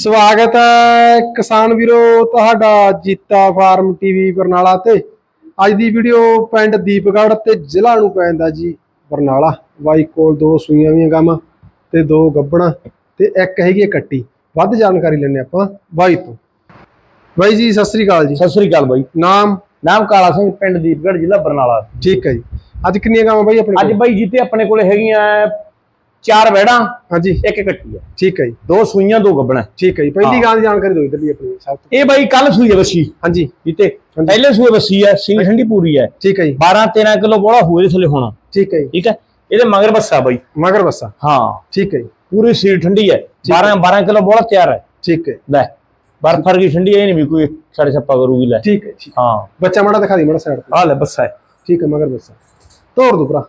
ਸਵਾਗਤ ਹੈ ਕਿਸਾਨ ਵੀਰੋ ਤੁਹਾਡਾ ਜੀਤਾ ਫਾਰਮ ਟੀਵੀ ਬਰਨਾਲਾ ਤੇ। ਅੱਜ ਦੀ ਵੀਡੀਓ ਪਿੰਡ ਦੀਪਗੜ੍ਹ ਤੇ ਜ਼ਿਲ੍ਹਾ ਨੂੰ ਪੈਂਦਾ ਜੀ ਬਰਨਾਲਾ। ਬਾਈ ਕੋਲ ਦੋ ਸੂਈਆਂ ਵੀਆਂ ਗਾਵਾਂ ਤੇ ਦੋ ਗੱਬਣਾ ਤੇ ਇੱਕ ਹੈਗੀ ਕੱਟੀ। ਵੱਧ ਜਾਣਕਾਰੀ ਲੈਣੇ ਆਪਾਂ ਬਾਈ ਤੋਂ। ਬਾਈ ਜੀ ਸਤਿ ਸ੍ਰੀ ਅਕਾਲ ਜੀ। ਸਤਿ ਸ੍ਰੀ ਅਕਾਲ ਬਾਈ। ਨਾਮ? ਨਾਮ ਕਾਲਾ ਸਿੰਘ ਪਿੰਡ ਦੀਪਗੜ੍ਹ ਜ਼ਿਲ੍ਹਾ ਬਰਨਾਲਾ। ਠੀਕ ਹੈ ਜੀ। ਅੱਜ ਕਿੰਨੀਆਂ ਗਾਵਾਂ ਬਾਈ ਆਪਣੇ ਅੱਜ ਬਾਈ ਜਿੱਤੇ ਆਪਣੇ ਕੋਲੇ ਹੈਗੀਆਂ ਚਾਰ ਵੈੜਾਂ ਹਾਂਜੀ। ਇੱਕ ਕੱਟੀ ਆ। ਠੀਕ ਹੈ ਜੀ। ਦੋ ਸੂਈਆਂ ਦੋ ਗੱਬਣਾ। ਠੀਕ ਹੈ ਜੀ। ਪਹਿਲੀ ਹਾਂ। ਗਾਂ ਦੀ ਜਾਣਕਾਰੀ ਦਿਓ ਇਧਰ ਦੀ ਆਪਣੀ ਸਭ ਤੋਂ। ਇਹ ਬਾਈ ਕੱਲ ਸੂਈ ਹੈ। ਬੱਸੀ ਹਾਂਜੀ। ਜਿੱਤੇ। ਪਹਿਲੇ ਸੂਏ ਬੱਸੀ ਹੈ ਸਿੰਘ ਠੰਡੀ ਪੂਰੀ ਹੈ। ਠੀਕ ਹੈ ਜੀ। 12 13 ਕਿਲੋ ਬੋਲਾ ਹੋਏ ਥੱਲੇ ਹੋਣਾ। ਠੀਕ ਹੈ ਜੀ। ਠੀਕ ਹੈ। ਇਹਦੇ ਮਗਰ ਬੱਸਾ ਬਾਈ। ਮਗਰ ਬੱਸਾ। ਹਾਂ। ਠੀਕ ਹੈ ਜੀ। ਪੂਰੀ ਸੀਲ ਠੰਡੀ ਹੈ। 12 12 ਕਿਲੋ ਬੋਲਾ ਤਿਆਰ ਹੈ। ਠੀਕ ਹੈ। ਲੈ ਬਰਫ ਵਰਗੀ ਠੰਡੀ ਹੈ ਨਹੀਂ ਵੀ ਕੋਈ ਸਾਡੇ ਛੱਪਾ ਕਰੂਗੀ ਲੈ। ਠੀਕ ਹੈ ਹਾਂ। ਬੱਚਾ ਮਾੜਾ ਦਿਖਾ ਦੀ ਮਾੜਾ ਸਾਈਡ ਤੇ। ਆ ਲੈ ਬੱਸਾ ਹੈ। ਠੀਕ ਹੈ ਮਗਰ ਬੱਸਾ। ਤੋੜ ਦੋ ਭਰਾ।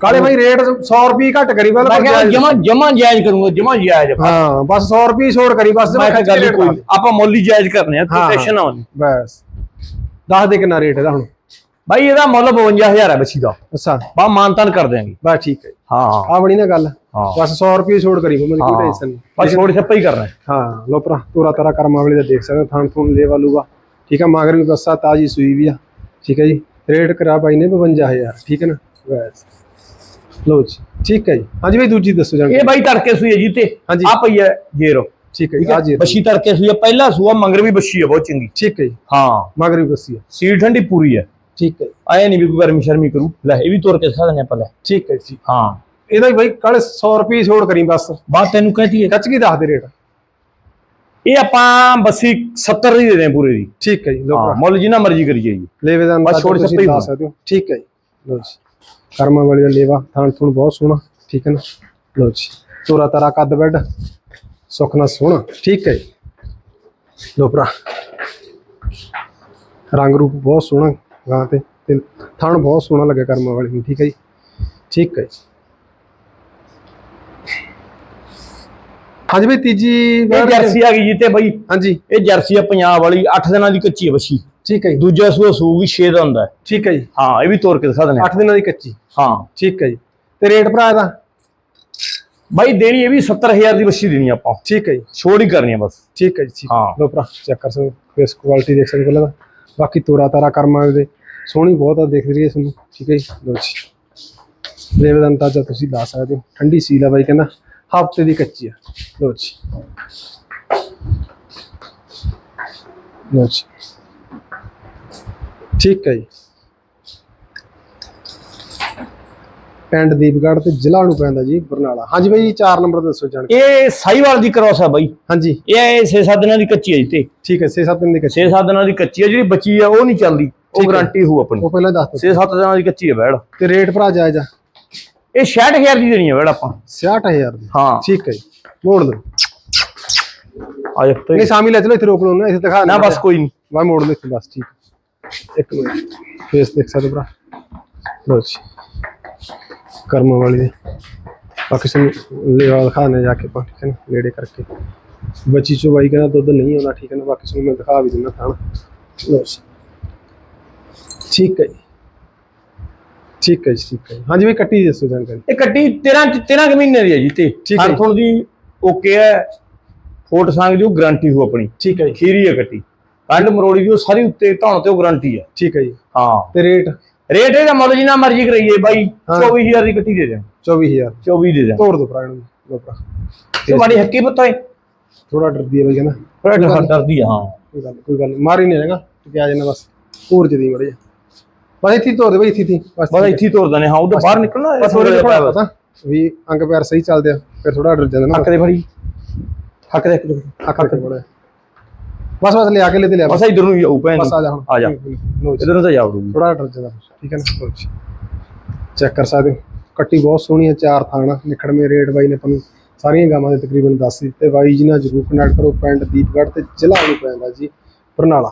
ਕਾਲੇ ਭਾਈ ਰੇਟ 100 ਰੁਪਏ ਘੱਟ ਕਰੀ ਬਲ ਮੈਂ ਕਿਹਾ ਜਮਾ ਜਮਾ ਜਾਇਜ਼ ਕਰੂੰਗਾ ਜਮਾ ਜਾਇਜ਼ ਹਾਂ ਬਸ 100 ਰੁਪਏ ਛੋੜ ਕਰੀ ਬਸ ਮੈਂ ਤਾਂ ਗੱਲ ਕੋਈ। ਆਪਾਂ ਮੁੱਲ ਹੀ ਜਾਇਜ਼ ਕਰਨੇ ਆ ਤੂੰ ਟੈਨਸ਼ਨ ਨਾ ਬਸ। ਦੱਸ ਦੇ ਕਿੰਨਾ ਰੇਟ ਇਹਦਾ ਹੁਣ। ਬਾਈ ਇਹਦਾ ਮੁੱਲ 52000 ਹੈ ਬੱਚੀ ਦਾ। ਅੱਛਾ। ਬਾ ਮਾਨਤਾਨ ਕਰ ਦਿਆਂਗੇ। ਬਸ ਠੀਕ ਹੈ। ਹਾਂ। ਆ ਬਣੀ ਨਾ ਗੱਲ। ਬਸ 100 ਰੁਪਏ ਛੋੜ ਕਰੀ ਮੈਨੂੰ ਹਾਂ। ਟੈਨਸ਼ਨ ਨਹੀਂ। ਬਸ ਛੋੜ ਛੱਪਾ ਹੀ ਕਰਨਾ ਹੈ। ਹਾਂ ਲੋ ਭਰਾ ਤੋਰਾ ਤਾਰਾ ਕਰਮਾ ਵਾਲੀ ਦਾ ਦੇਖ ਸਕਦੇ ਥਣ ਥੂਣ ਲੈ ਵਾਲੂਗਾ ਠੀਕ ਹੈ ਮਗਰ ਵੀ ਬੱਸਾ ਤਾਜੀ ਸੂਈ ਵੀ ਆ। ਠੀਕ ਹੈ ਜੀ। ਰੇਟ ਕਰਾ ਬਾਈ ਨੇ 52000 ਠੀਕ ਹੈ ਨਾ? ਬਸ। ਲੋ ਜੀ ਠੀਕ ਹੈ ਜੀ। ਹਾਂਜੀ ਬਈ ਦੂਜੀ ਦੱਸੋ ਜਾਣ ਇਹ ਬਾਈ ਤੜਕੇ ਸੂਈ ਹੈ ਜੀ ਤੇ ਹਾਂਜੀ। ਆ ਪਈ ਹੈ ਜੇਰੋ। ਠੀਕ ਹੈ ਜੀ ਆ ਹੈ? ਜੀ ਬੱਛੀ ਤੜਕੇ ਸੂਈ ਹੈ ਪਹਿਲਾ ਸੂਆ ਮੰਗਰ ਵੀ ਬੱਛੀ ਹੈ ਬਹੁਤ ਚੰਗੀ। ਠੀਕ ਹੈ ਜੀ। ਹਾਂ। ਮਗਰ ਵੀ ਬੱਸੀ ਆ ਸੀਲ ਠੰਡੀ ਪੂਰੀ ਹੈ। ਠੀਕ ਹੈ ਜੀ, ਆਏ ਨਹੀਂ ਵੀ ਕੋਈ ਗਰਮੀ ਸ਼ਰਮੀ ਕਰੂ। ਲੈ ਇਹ ਵੀ ਤੋੜ ਕੇ ਦਿੰਦੇ ਆਪਾਂ ਲੈ। ਠੀਕ ਹੈ ਜੀ। ਹਾਂ। ਇਹਦਾ ਹੀ ਬਾਈ ਕੱਲ 100 ਰੁਪਏ ਛੋੜ ਕਰੀ ਬਸ। ਬਾਤ ਤੈਨੂੰ ਕਹਤੀ ਹੈ ਕੱਚ ਕੀ ਦੱਸ ਦੇ ਰੇਟ? ਇਹ ਆਪਾਂ ਬੱਸੀ 70 ਦੀ ਦੇ ਦੇ ਪੂਰੇ ਦੀ। ਠੀਕ ਹੈ ਜੀ ਲੋ ਹਾਂ ਮੁੱਲ ਜਿੰਨਾ ਮਰਜ਼ੀ ਕਰੀਏ ਜੀ। ਲੇਵੇ ਦਾ ਬਸ ਛੋੜ ਛੱਪੇ ਹੀ। ਸਕਦੇ ਹੋ ਠੀਕ ਹੈ ਜੀ। ਲੋ ਜੀ। ਕਰਮਾ ਵਾਲੀ ਦਾ ਲੇਵਾ ਥਾਣ ਥੂਣ ਬਹੁਤ ਸੋਹਣਾ, ਠੀਕ ਹੈ ਨਾ? ਲੋ ਜੀ ਤੋਰਾ ਤਾਰਾ ਕੱਦ ਬੈੱਡ, ਸੁੱਖ ਨਾਲ ਸੋਹਣਾ, ਠੀਕ ਹੈ ਲੋ ਭਰਾ, ਰੰਗ ਰੂਪ ਬਹੁਤ ਸੋਹਣਾ ਗਾਂ ਤੇ ਤੇ ਥਣ ਬਹੁਤ ਸੋਹਣਾ ਲੱਗਿਆ ਕਰਮਾ ਵਾਲੀ ਨੂੰ, ਠੀਕ ਹੈ ਜੀ। ਠੀਕ ਹੈ ਜੀ। ਹਾਂਜੀ ਬਈ ਤੀਜੀ ਇਹ ਵਾਰ- ਜਰਸੀ ਆ ਗਈ ਜੀ ਤੇ ਬਾਈ। ਹਾਂਜੀ। ਇਹ ਜਰਸੀ ਆ ਪੰਜਾਬ ਵਾਲੀ 8 ਦਿਨਾਂ ਦੀ ਕੱਚੀ ਹੈ ਬੱਛੀ ਠੀਕ ਹੈ ਜੀ। ਦੂਜਾ ਸੂਆ ਸੂਗੀ 6 ਦਾ ਹੁੰਦਾ ਹੈ। ਠੀਕ ਹੈ ਜੀ। ਹਾਂ ਇਹ ਵੀ ਤੋੜ ਕੇ ਦਿਖਾ ਦਿੰਦੇ 8 ਦਿਨਾਂ ਦੀ ਕੱਚੀ। ਹਾਂ। ਠੀਕ ਹੈ ਜੀ। ਤੇ ਰੇਟ ਭਰਾ ਇਹਦਾ? ਬਾਈ ਦੇਣੀ ਇਹ ਵੀ 70000 ਦੀ ਬੱਛੀ ਦੇਣੀ ਆਪਾਂ। ਠੀਕ ਹੈ ਜੀ। ਛੋੜ ਹੀ ਕਰਨੀ ਆ ਬਸ। ਠੀਕ ਹੈ ਜੀ ਠੀਕ। ਹਾਂ। ਲੋ ਭਰਾ ਚੈੱਕ ਕਰ ਸਕਦੇ ਫੇਸ ਕੁਆਲਿਟੀ ਦੇਖ ਸਕਦੇ ਹੋ ਪਹਿਲਾਂ ਤਾਂ। ਬਾਕੀ ਤੋਰਾ ਤਾਰਾ ਕਰਮਾਂ ਦੇ ਸੋਹਣੀ ਬਹੁਤ ਆ ਦਿਖ ਰਹੀ ਹੈ ਤੁਹਾਨੂੰ। ਠੀਕ ਹੈ ਜੀ। ਲੋ ਜੀ। ਲੇਵੇ ਦਾ ਅੰਦਾਜ਼ਾ ਤੁਸੀਂ ਲਾ ਸਕਦੇ ਹੋ। ਠੰਡੀ ਸੀਲ ਆ ਬਾਈ ਕਹਿੰਦਾ। ਹਫ਼ਤੇ ਦੀ ਕੱਚੀ ਆ ਲੋ ਜੀ ਲੋ ਜੀ ਠੀਕ ਹੈ ਜੀ ਪਿੰਡ ਦੀਪਗੜ੍ਹ ਤੇ ਜ਼ਿਲ੍ਹਾ ਨੂੰ ਪੈਂਦਾ ਜੀ ਬਰਨਾਲਾ। ਹਾਂਜੀ ਬਾਈ ਜੀ 4 ਨੰਬਰ ਦੱਸੋ ਜਾਣ ਇਹ ਸਾਈਵਾਲ ਦੀ ਕ੍ਰੋਸ ਆ ਬਾਈ। ਹਾਂਜੀ। ਇਹ 6-7 ਦਿਨਾਂ ਦੀ ਕੱਚੀ ਹੈ ਜੀ ਤੇ। ਠੀਕ ਹੈ 6-7 ਦਿਨ ਦੀ ਕੱਚੀ। 6-7 ਦਿਨਾਂ ਦੀ ਕੱਚੀ ਹੈ ਜਿਹੜੀ ਬੱਚੀ ਆ ਉਹ ਨਹੀਂ ਚੱਲਦੀ। ਉਹ। ਗਾਰੰਟੀ ਹੋ। ਆਪਣੀ। ਉਹ ਪਹਿਲਾਂ ਦੱਸ ਦਿਓ। 6-7 ਦਿਨਾਂ ਦੀ ਕੱਚੀ ਹੈ ਬੈੜ। ਤੇ ਰੇਟ ਭਰਾ ਜਾਇਜ਼ ਆ। ਇਹ 66000 ਦੀ ਦੇਣੀ ਹੈ ਬੈੜ ਆਪਾਂ। 66000 ਦੀ। ਹਾਂ। ਠੀਕ ਹੈ ਜੀ। ਮੋੜ ਲਓ ਆ ਜਾ ਤੇ ਨਹੀਂ ਸ਼ਾਮੀ ਲੈ ਚਲੋ ਇੱਥੇ ਰੋਕ ਲਓ ਨਾ ਇੱਥੇ ਦਿਖਾ ਨਾ ਬਸ ਕੋਈ ਨਹੀਂ ਵਾ ਮੋੜ ਲਓ ਇੱਥੇ ਬਸ ਠੀਕ ਇੱਕ ਮਿੰਟ। ਫੇਸ ਦੇਖ ਸਕਦੇ ਭਰਾ? ਲੋ ਜੀ। ਕਰਮ ਵਾਲੀ ਸਾਨੂੰ ਲੈਵਾ ਦਿਖਾਣੇ ਜਾ ਕੇ ਆਪਾਂ ਠੀਕ ਹੈ ਨਾ? ਨੇੜੇ ਕਰਕੇ। ਬੱਚੀ ਚੋਂ ਬਾਈ ਕਹਿੰਦਾ ਦੁੱਧ ਨਹੀਂ ਆਉਂਦਾ ਠੀਕ ਹੈ ਨਾ? ਬਾਕੀ ਸਾਨੂੰ ਮੈਂ ਦਿਖਾ ਵੀ ਦਿੰਦਾ ਥਾਣ। ਲੋ ਜੀ। ਠੀਕ ਹੈ ਜੀ। ਠੀਕ ਹੈ ਜੀ ਠੀਕ ਹੈ। ਹਾਂਜੀ ਵੀ ਕੱਟੀ ਦੱਸੋ ਜਾਣਕਾਰੀ। ਇਹ ਕੱਟੀ 13 13 ਕੁ ਮਹੀਨੇ ਦੀ ਹੈ ਜੀ ਤੇ ਠੀਕ ਹੈ। ਹਰ ਦੀ ਓਕੇ ਹੈ। ਫੋਟ ਸੰਗ ਦੀ ਉਹ ਗਾਰੰਟੀ ਹੋ ਆਪਣੀ। ਠੀਕ ਹੈ ਜੀ। ਖੀਰੀ ਹੈ ਕੱਟੀ। ਕੰਡ ਮਰੋੜੀ ਦੀ ਉਹ ਸਾਰੀ ਉੱਤੇ ਧੌਣ ਤੇ ਉਹ ਗਾਰੰਟੀ ਹੈ। ਠੀਕ ਹੈ ਜੀ। ਹਾਂ। ਤੇ ਰੇਟ? ਰੇਟ ਇਹਦਾ ਮੁੱਲ ਜਿੰਨਾ ਮਰਜ਼ੀ ਕਰਾਈਏ ਬਾਈ। ਹਾਂ। 24000 ਦੀ ਕੱਟੀ ਦੇ ਦੇ 24000 24 ਦੇ ਦੇ ਤੋੜ ਦੋ ਭਰਾ ਇਹਨੂੰ। ਲੋ ਭਰਾ। ਤੇ ਮਾੜੀ ਹੱਕੀ ਪਤਾ ਹੈ ਥੋੜਾ ਡਰਦੀ ਹੈ ਬਈ ਕਹਿੰਦਾ ਥੋੜਾ ਡਰ ਡਰਦੀ ਆ ਹਾਂ। ਕੋਈ ਗੱਲ ਨੀ, ਕੋਈ ਗੱਲ ਨੀ, ਮਾਰ ਹੀ ਨਹੀਂ ਹੈਗਾ। ਤੇ ਆ ਜਾਣਾ ਬਸ ਪੂਰ ਜਦੀ ਮੜੇ ਬਸ ਇੱਥੇ ਤੋੜ ਦੇ ਬਈ ਇੱਥੇ ਹੀ ਬਸ ਬਸ ਇੱਥੇ ਹੀ ਤੋਰਦਾ ਨੇ ਹਾਂ। ਉਹਦੇ ਬਾਹਰ ਨਿਕਲਣਾ ਬਸ ਥੋੜੇ ਜਿਹਾ ਪਤਾ ਵੀ ਅੰਗ ਪੈਰ ਸਹੀ ਚੱਲਦੇ ਆ ਫਿਰ ਥੋੜਾ ਡਰ ਜਾਂਦਾ ਨਾ ਹੱਕ ਦੇ ਫੜੀ। ਹੱਕ ਦੇ ਦੇ। ਅੱਖ ਅੱਖ ਬੜਾ ਬਸ ਬਸ ਲਿਆ ਕੇ ਲੈ ਤੇ ਲਿਆ ਬਸ ਇਧਰ ਨੂੰ ਹੀ ਆਊ ਭੈਣ ਬਸ ਆ ਜਾ ਹੁਣ। ਆ ਜਾ। ਇਧਰ ਨੂੰ ਤਾਂ ਜਾ ਵੜੂਗੀ। ਥੋੜਾ ਡਰ ਜਾਂਦਾ ਠੀਕ ਹੈ ਨਾ? ਚੈੱਕ ਕਰ ਸਕਦੇ ਕੱਟੀ ਬਹੁਤ ਸੋਹਣੀ ਹੈ ਚਾਰ ਥਾਣਾ ਨਿਖੜਵੇਂ ਰੇਟ ਬਾਈ ਨੇ ਤੁਹਾਨੂੰ ਸਾਰੀਆਂ ਗਾਵਾਂ ਦੇ ਤਕਰੀਬਨ ਦੱਸ ਦਿੱਤੇ। ਬਾਈ ਜੀ ਨਾਲ ਜਰੂਰ ਕਨੈਕਟ ਕਰੋ। ਪਿੰਡ ਦੀਪਗੜ੍ਹ ਤੇ ਜ਼ਿਲ੍ਹਾ ਨੂੰ ਪੈਂਦਾ ਜੀ ਬਰਨਾਲਾ।